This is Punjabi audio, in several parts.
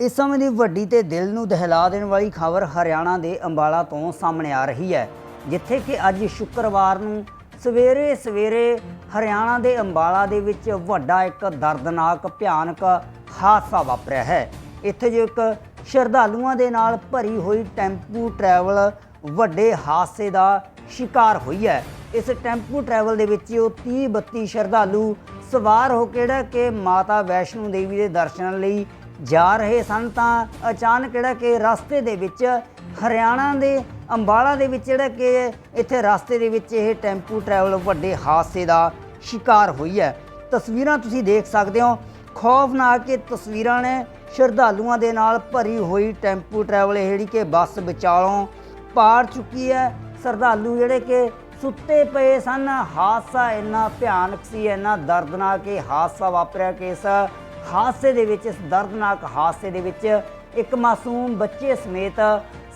ਇਸ ਸਮੇਂ ਦੀ ਵੱਡੀ ਤੇ ਦਿਲ ਨੂੰ ਦਹਿਲਾ ਦੇਣ ਵਾਲੀ ਖਬਰ ਹਰਿਆਣਾ ਦੇ ਅੰਬਾਲਾ ਤੋਂ ਸਾਹਮਣੇ ਆ ਰਹੀ ਹੈ, ਜਿੱਥੇ ਕਿ ਅੱਜ ਸ਼ੁੱਕਰਵਾਰ ਨੂੰ ਸਵੇਰੇ ਸਵੇਰੇ ਹਰਿਆਣਾ ਦੇ ਅੰਬਾਲਾ ਦੇ ਵਿੱਚ ਵੱਡਾ ਇੱਕ ਦਰਦਨਾਕ, ਭਿਆਨਕ ਹਾਦਸਾ ਵਾਪਰਿਆ ਹੈ। ਇੱਥੇ ਜੋ ਇੱਕ ਸ਼ਰਧਾਲੂਆਂ ਦੇ ਨਾਲ ਭਰੀ ਹੋਈ ਟੈਂਪੂ ਟਰੈਵਲ ਵੱਡੇ ਹਾਦਸੇ ਦਾ ਸ਼ਿਕਾਰ ਹੋਈ ਹੈ। ਇਸ ਟੈਂਪੂ ਟਰੈਵਲ ਦੇ ਵਿੱਚ ਉਹ 30 32 ਸ਼ਰਧਾਲੂ ਸਵਾਰ ਹੋ ਕਿਹੜਾ ਕਿ ਮਾਤਾ ਵੈਸ਼ਨੋ ਦੇਵੀ ਦੇ ਦਰਸ਼ਨ ਲਈ ਜਾ ਰਹੇ ਸਨ ਤਾਂ ਅਚਾਨਕ ਜਿਹੜਾ ਕਿ ਰਸਤੇ ਦੇ ਵਿੱਚ ਹਰਿਆਣਾ ਦੇ ਅੰਬਾਲਾ ਦੇ ਵਿੱਚ ਜਿਹੜਾ ਕਿ ਇੱਥੇ ਰਸਤੇ ਦੇ ਵਿੱਚ ਇਹ ਟੈਂਪੂ ਟਰੈਵਲ ਵੱਡੇ ਹਾਦਸੇ ਦਾ ਸ਼ਿਕਾਰ ਹੋਈ ਹੈ। ਤਸਵੀਰਾਂ ਤੁਸੀਂ ਦੇਖ ਸਕਦੇ ਹੋ। ਖੌਫਨਾਕ ਇਹ ਤਸਵੀਰਾਂ ਨੇ ਸ਼ਰਧਾਲੂਆਂ ਦੇ ਨਾਲ ਭਰੀ ਹੋਈ ਟੈਂਪੂ ਟਰੈਵਲ ਇਹ ਜਿਹੜੀ ਕਿ ਬੱਸ ਵਿਚਾਲੋਂ ਪਾਰ ਚੁੱਕੀ ਹੈ। ਸ਼ਰਧਾਲੂ ਜਿਹੜੇ ਕਿ ਸੁੱਤੇ ਪਏ ਸਨ। ਹਾਦਸਾ ਇੰਨਾ ਭਿਆਨਕ ਸੀ, ਇੰਨਾ ਦਰਦਨਾਕ ਇਹ ਹਾਦਸਾ ਵਾਪਰਿਆ ਕਿ ਇਸ ਹਾਦਸੇ ਦੇ ਵਿੱਚ, ਇਸ ਦਰਦਨਾਕ ਹਾਦਸੇ ਦੇ ਵਿੱਚ ਇੱਕ ਮਾਸੂਮ ਬੱਚੇ ਸਮੇਤ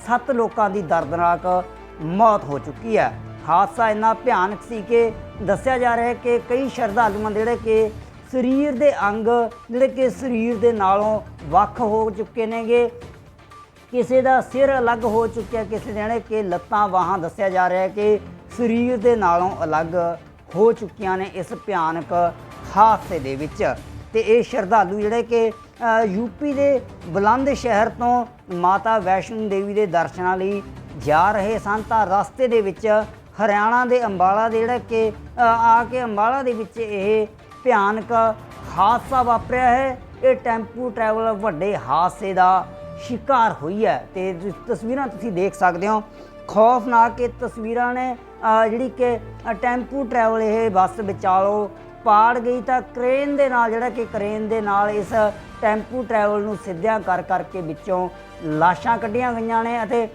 ਸੱਤ ਲੋਕਾਂ ਦੀ ਦਰਦਨਾਕ ਮੌਤ ਹੋ ਚੁੱਕੀ ਹੈ। ਹਾਦਸਾ ਇੰਨਾ ਭਿਆਨਕ ਸੀ ਕਿ ਦੱਸਿਆ ਜਾ ਰਿਹਾ ਹੈ ਕਿ ਕਈ ਸ਼ਰਧਾਲੂਆਂ ਜਿਹੜੇ ਕਿ ਸਰੀਰ ਦੇ ਅੰਗ, ਜਿਹੜੇ ਕਿ ਸਰੀਰ ਦੇ ਨਾਲੋਂ ਵੱਖ ਹੋ ਚੁੱਕੇ ਨੇਗੇ। ਕਿਸੇ ਦਾ ਸਿਰ ਅਲੱਗ ਹੋ ਚੁੱਕਿਆ, ਕਿਸੇ ਦੇ ਜਿਹੜੇ ਕਿ ਲੱਤਾਂ, ਬਾਹਾਂ, ਦੱਸਿਆ ਜਾ ਰਿਹਾ ਹੈ ਕਿ ਸਰੀਰ ਦੇ ਨਾਲੋਂ ਅਲੱਗ ਹੋ ਚੁੱਕੀਆਂ ਨੇ ਇਸ ਭਿਆਨਕ ਹਾਦਸੇ ਦੇ ਵਿੱਚ। ਤੇ ਇਹ ਸ਼ਰਧਾਲੂ ਜਿਹੜੇ ਕਿ ਅ, ਯੂਪੀ ਦੇ ਬੁਲੰਦ ਸ਼ਹਿਰ ਤੋਂ ਮਾਤਾ ਵੈਸ਼ਨੋ ਦੇਵੀ ਦੇ ਦਰਸ਼ਨਾਂ ਲਈ ਜਾ ਰਹੇ ਸਨ। ਤਾਂ ਰਸਤੇ ਦੇ ਵਿੱਚ ਹਰਿਆਣਾ ਦੇ ਅੰਬਾਲਾ ਦੇ ਜਿਹੜਾ ਕਿ ਆ ਕੇ ਅੰਬਾਲਾ ਦੇ ਵਿੱਚ ਇਹ ਭਿਆਨਕ ਹਾਦਸਾ ਵਾਪਰਿਆ ਹੈ। ਇਹ ਟੈਂਪੂ ਟਰੈਵਲ ਵੱਡੇ ਹਾਦਸੇ ਦਾ ਸ਼ਿਕਾਰ ਹੋਈ ਹੈ ਤੇ ਤਸਵੀਰਾਂ ਤੁਸੀਂ ਦੇਖ ਸਕਦੇ ਹੋ। ਖੌਫਨਾਕ ਇਹ ਤਸਵੀਰਾਂ ਨੇ ਜਿਹੜੀ ਕਿ ਟੈਂਪੂ ਟਰੈਵਲ ਇਹ ਬੱਸ ਵਿਚਾਲੋ ਪਾੜ ਗਈ ਤਾਂ ਕ੍ਰੇਨ ਦੇ ਨਾਲ, ਜਿਹੜਾ ਕਿ ਕ੍ਰੇਨ ਦੇ ਨਾਲ ਇਸ ਟੈਂਪੂ ਟਰੈਵਲ ਨੂੰ ਸਿੱਧਿਆਂ ਕਰ ਕਰਕੇ ਵਿੱਚੋਂ ਲਾਸ਼ਾਂ ਕੱਢੀਆਂ ਗਈਆਂ ਨੇ ਅਤੇ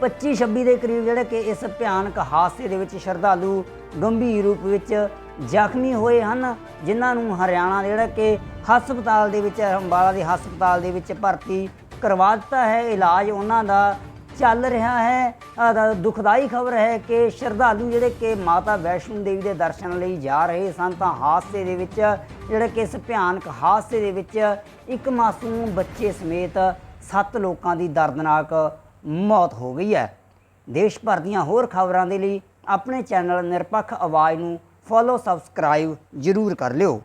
25 26 ਦੇ ਕਰੀਬ ਜਿਹੜੇ ਕਿ ਇਸ ਭਿਆਨਕ ਹਾਦਸੇ ਦੇ ਵਿੱਚ ਸ਼ਰਧਾਲੂ ਗੰਭੀਰ ਰੂਪ ਵਿੱਚ ਜ਼ਖਮੀ ਹੋਏ ਹਨ, ਜਿਨ੍ਹਾਂ ਨੂੰ ਹਰਿਆਣਾ ਜਿਹੜਾ ਕਿ ਹਸਪਤਾਲ ਦੇ ਵਿੱਚ, ਅੰਬਾਲਾ ਦੇ ਹਸਪਤਾਲ ਦੇ ਵਿੱਚ ਭਰਤੀ ਕਰਵਾ ਦਿੱਤਾ ਹੈ। ਇਲਾਜ ਉਹਨਾਂ ਦਾ ਚੱਲ ਰਿਹਾ ਹੈ। ਦੁਖਦਾਈ ਖਬਰ ਹੈ ਕਿ ਸ਼ਰਧਾਲੂ ਜਿਹੜੇ ਕਿ ਮਾਤਾ ਵੈਸ਼ਨੋ ਦੇਵੀ ਦੇ ਦਰਸ਼ਨ ਲਈ ਜਾ ਰਹੇ ਸਨ, ਤਾਂ ਹਾਦਸੇ ਦੇ ਵਿੱਚ ਜਿਹੜੇ ਕਿ ਇਸ ਭਿਆਨਕ ਹਾਦਸੇ ਦੇ ਵਿੱਚ ਇੱਕ ਮਾਸੂਮ ਬੱਚੇ ਸਮੇਤ ਸੱਤ ਲੋਕਾਂ ਦੀ ਦਰਦਨਾਕ ਮੌਤ ਹੋ ਗਈ ਹੈ। ਦੇਸ਼ ਭਰ ਦੀਆਂ ਹੋਰ ਖਬਰਾਂ ਦੇ ਲਈ ਆਪਣੇ ਚੈਨਲ ਨਿਰਪੱਖ ਆਵਾਜ਼ ਨੂੰ ਫੋਲੋ ਸਬਸਕ੍ਰਾਈਬ ਜ਼ਰੂਰ ਕਰ ਲਿਓ।